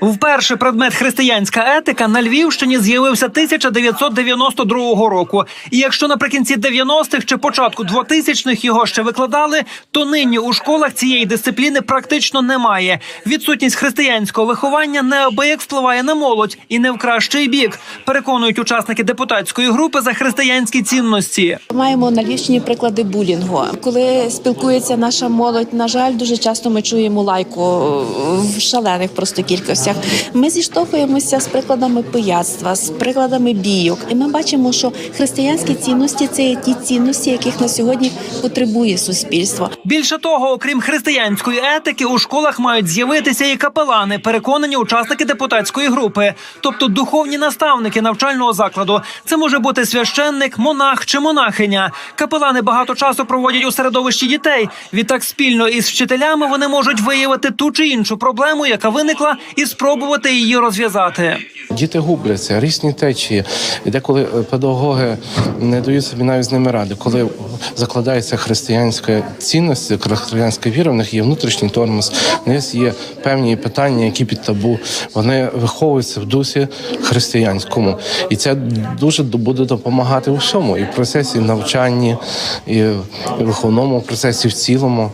Вперше предмет християнська етика на Львівщині з'явився 1992 року. І якщо наприкінці 90-х чи початку 2000-х його ще викладали, то нині у школах цієї дисципліни практично немає. Відсутність християнського виховання неабияк впливає на молодь і не в кращий бік. Переконують учасники депутатської групи за християнські цінності. Маємо на Львівщині приклади булінгу. Коли спілкується наша молодь, на жаль, дуже часто ми чуємо лайку в шалених просто кількостях. Ми зіштовхуємося з прикладами пияцтва, з прикладами бійок, і ми бачимо, що християнські цінності це є ті цінності, яких на сьогодні потребує суспільство. Більше того, окрім християнської етики, у школах мають з'явитися і капелани, переконані учасники депутатської групи, тобто духовні наставники навчального закладу. Це може бути священник, монах чи монахиня. Капелани багато часу проводять у середовищі дітей. Відтак спільно із вчителями вони можуть виявити ту чи іншу проблему, яка виникла, і спробувати її розв'язати. Діти губляться, різні течії. Деколи е, педагоги не дають собі навіть з ними ради. Коли закладається християнська цінність, християнська віра, в них є внутрішній тормоз, в них є певні питання, які під табу. Вони виховуються в дусі християнському, і це дуже буде допомагати у всьому, і в процесі навчання, і в виховному процесі в цілому.